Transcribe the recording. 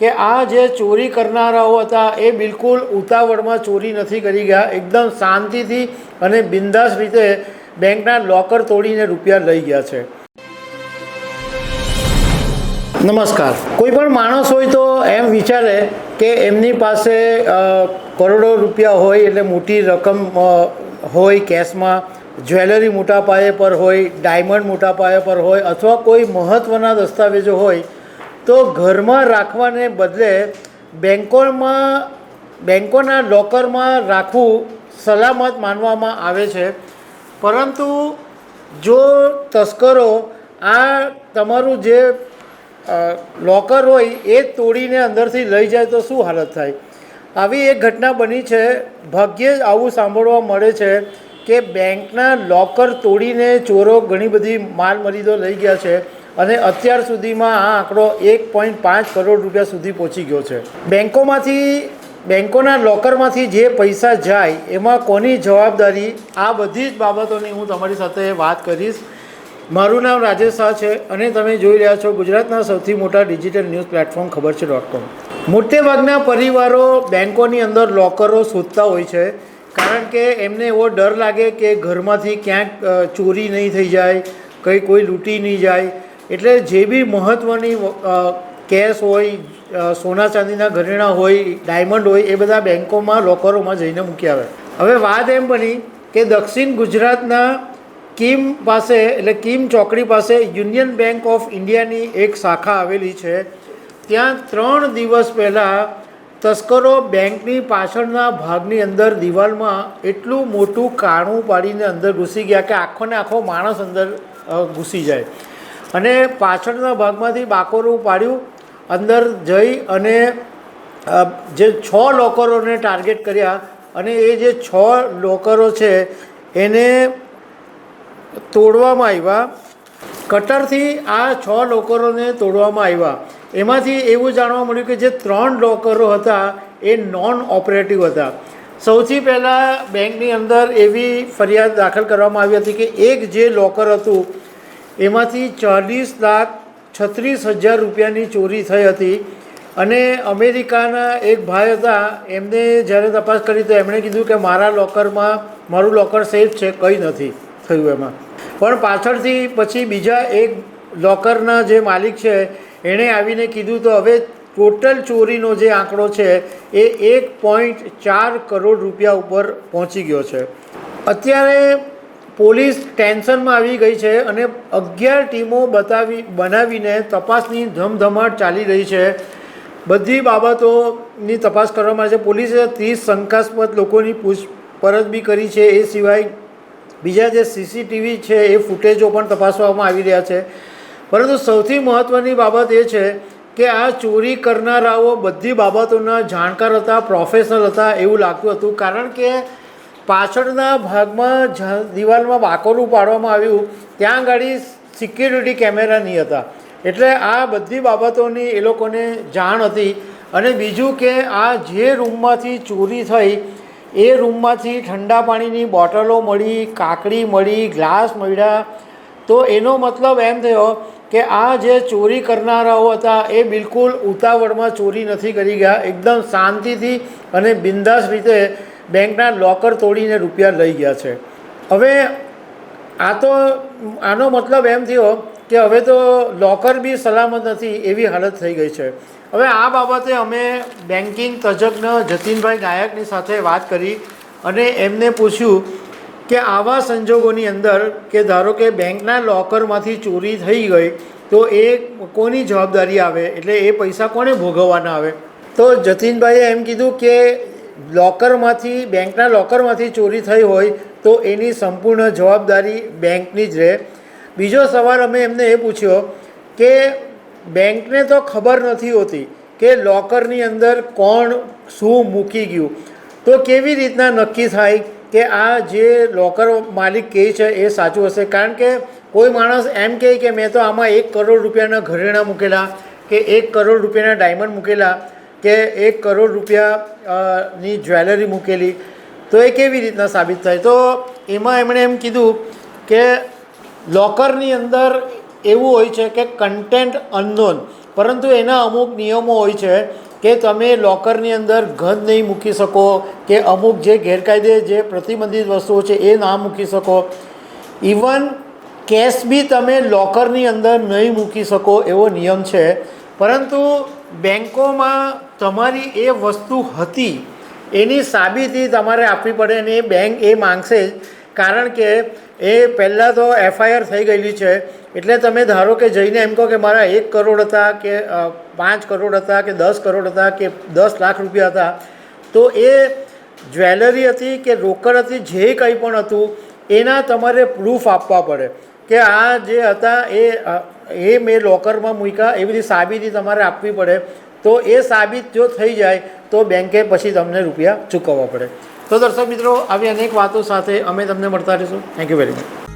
કે આ જે ચોરી કરનારાઓ હતા એ બિલકુલ ઉતાવળમાં ચોરી નથી કરી ગયા. એકદમ શાંતિથી અને બિંદાસ રીતે બેંકના લોકર તોડીને રૂપિયા લઈ ગયા છે. નમસ્કાર. કોઈ પણ માણસ હોય તો એમ વિચારે કે એમની પાસે કરોડો રૂપિયા હોય એટલે મોટી રકમ હોય કેશમાં, જ્વેલરી મોટા પાયે પર હોય, ડાયમંડ મોટા પાયે પર હોય અથવા કોઈ મહત્ત્વના દસ્તાવેજો હોય તો ઘરમાં રાખવાને બદલે બેંકોમાં બેન્કોના લોકરમાં રાખવું સલામત માનવામાં આવે છે. પરંતુ જો તસ્કરો આ તમારું જે લોકર હોય એ તોડીને અંદરથી લઈ જાય તો શું હાલત થાય? આવી એક ઘટના બની છે. ભાગ્યે જ આવું સાંભળવા મળે છે કે બેંકના લોકર તોડીને ચોરો ઘણી બધી માલ મરીદો લઈ ગયા છે. અને અત્યાર સુધીમાં આ આંકડો એક પોઈન્ટ પાંચ કરોડ રૂપિયા સુધી પહોંચી ગયો છે. બેન્કોમાંથી બેંકોના લોકરમાંથી જે પૈસા જાય, એમાં કોની જવાબદારી? આ બધી જ બાબતોની હું તમારી સાથે વાત કરીશ. મારું નામ રાજેશ શાહ છે અને તમે જોઈ રહ્યા છો ગુજરાતના સૌથી મોટા ડિજિટલ ન્યૂઝ પ્લેટફોર્મ ખબર છે ડોટ કોમ મોટેભાગના પરિવારો બેન્કોની અંદર લોકરો શોધતા હોય છે, કારણ કે એમને એવો ડર લાગે કે ઘરમાંથી ક્યાંક ચોરી નહીં થઈ જાય, કંઈ કોઈ લૂંટી નહીં જાય એટલે જે બી મહત્ત્વની કેશ હોય સોના ચાંદીના ઘરેણાં હોય, ડાયમંડ હોય, એ બધા બેન્કોમાં લોકરોમાં જઈને મૂકી આવે. હવે વાત એમ બની કે દક્ષિણ ગુજરાતના કિમ પાસે, એટલે કિમ ચોકડી પાસે યુનિયન બેંક ઓફ ઇન્ડિયાની એક શાખા આવેલી છે. ત્યાં ત્રણ દિવસ પહેલાં તસ્કરો બેંકની પાછળના ભાગની અંદર દિવાલમાં એટલું મોટું કાણું પાડીને અંદર ઘૂસી ગયા કે આખો ને આખો માણસ અંદર ઘૂસી જાય. અને પાછળના ભાગમાંથી બાકોરું પાડ્યું, અંદર જઈ અને જે છ લોકરોને ટાર્ગેટ કર્યા અને એ જે છ લોકરો છે, એને તોડવામાં આવ્યા. કટરથી આ છ લોકરોને તોડવામાં આવ્યા. એમાંથી એવું જાણવા મળ્યું કે જે ત્રણ લોકરો હતા, એ નોન ઓપરેટિવ હતા. સૌથી પહેલાં બેંકની અંદર એવી ફરિયાદ દાખલ કરવામાં આવી હતી કે એક જે લોકર હતું એમાંથી ચાલીસ લાખ છત્રીસ હજાર રૂપિયાની ચોરી થઈ હતી. અને અમેરિકાના એક ભાઈ હતા, એમને જ્યારે તપાસ કરી તો એમણે કીધું કે મારા લોકરમાં મારું લોકર સેફ છે, કંઈ નથી થયું એમાં. પણ પાછળથી પછી બીજા એક લોકરના જે માલિક છે, એણે આવીને કીધું તો હવે ટોટલ ચોરીનો જે આંકડો છે, એ એક પોઈન્ટ ચાર કરોડ રૂપિયા ઉપર પહોંચી ગયો છે. અત્યારે પોલીસ ટેન્શનમાં આવી ગઈ છે અને અગિયાર ટીમો બતાવી, બનાવીને તપાસની ધમધમાટ ચાલી રહી છે. બધી બાબતોની તપાસ કરવામાં આવે છે. પોલીસે ત્રીસ શંકાસ્પદ લોકોની પૂછપરછ બી કરી છે. એ સિવાય બીજા જે સીસીટીવી છે એ ફૂટેજો પણ તપાસવામાં આવી રહ્યા છે. પરંતુ સૌથી મહત્ત્વની બાબત એ છે કે આ ચોરી કરનારાઓ બધી બાબતોના જાણકાર હતા, પ્રોફેશનલ હતા એવું લાગતું હતું. કારણ કે પાછળના ભાગમાં જ દિવાલમાં બાકોરું પાડવામાં આવ્યું. ત્યાં આગળ સિક્યુરિટી કેમેરા નહીં હતા. એટલે આ બધી બાબતોની એ લોકોને જાણ હતી. અને બીજું કે આ જે રૂમમાંથી ચોરી થઈ, એ રૂમમાંથી ઠંડા પાણીની બોટલો મળી, કાકડી મળી, ગ્લાસ મળ્યા. તો એનો મતલબ એમ થયો કે આ જે ચોરી કરનારાઓ હતા, એ બિલકુલ ઉતાવળમાં ચોરી નથી કરી ગયા. એકદમ શાંતિથી અને બિંદાસ રીતે બેંકના લોકર તોડીને રૂપિયા લઈ ગયા છે. હવે આ તો આનો મતલબ એમ થયો કે હવે તો લોકર બી સલામત નથી એવી હાલત થઈ ગઈ છે. હવે આ બાબતે અમે બેન્કિંગ તજજ્ઞ જતીનભાઈ ગાયકની સાથે વાત કરી અને એમને પૂછ્યું કે આવા સંજોગોની અંદર કે ધારો કે બેંકના લોકરમાંથી ચોરી થઈ ગઈ તો એ કોની જવાબદારી આવે? એટલે એ પૈસા કોને ભોગવવાના આવે? તો જતીનભાઈએ એમ કીધું કે લોકરમાંથી, બેંકના લોકરમાંથી ચોરી થઈ હોય તો એની સંપૂર્ણ જવાબદારી બેંકની જ રહે. બીજો સવાલ અમે એમને એ પૂછ્યો કે બેંકને તો ખબર નથી હોતી કે લોકરની અંદર કોણ શું મૂકી ગયું. તો કેવી રીતના નક્કી થાય કે આ જે લોકર માલિક કહે છે એ સાચું હશે? કારણ કે કોઈ માણસ એમ કહે કે મેં તો આમાં એક કરોડ રૂપિયાના ઘરેણાં મૂકેલા, કે એક કરોડ રૂપિયાના ડાયમંડ મૂકેલા કે એક કરોડ રૂપિયા ની જ્વેલરી મૂકેલી. તો એ કેવી રીતના સાબિત થાય? તો એમાં એમણે એમ કીધું કે લોકરની અંદર એવું હોય છે કે કન્ટેન્ટ અનનોન પરંતુ એના અમુક નિયમો હોય છે કે તમે લોકરની અંદર ગંધ નહીં મૂકી શકો, કે અમુક જે ગેરકાયદે જે પ્રતિબંધિત વસ્તુઓ છે એ ના મૂકી શકો. ઇવન કેશ બી તમે લોકરની અંદર નહીં મૂકી શકો એવો નિયમ છે. પરંતુ બેન્કોમાં તમારી એ વસ્તુ હતી, એની સાબિતી તમારે આપવી પડે અને એ બેંક એ માંગશે જ. કારણ કે એ પહેલાં તો એફઆઈઆર થઈ ગયેલી છે. એટલે તમે ધારો કે જઈને એમ કહો કે મારા એક કરોડ હતા કે પાંચ કરોડ હતા કે દસ કરોડ હતા કે દસ લાખ રૂપિયા હતા, તો એ જ્વેલરી હતી કે રોકડ હતી, જે કંઈ પણ હતું, એના તમારે પ્રૂફ આપવા પડે કે આ જે હતા એ એ મેં લોકરમાં મૂક્યા, એવી બધી સાબિતી તમારે આપવી પડે. તો એ સાબિત જો થઈ જાય, તો બેંકે પછી તમને રૂપિયા ચૂકવવા પડે. તો દર્શક મિત્રો, આવી અનેક વાતો સાથે અમે તમને મળતા રહીશું. Thank you very much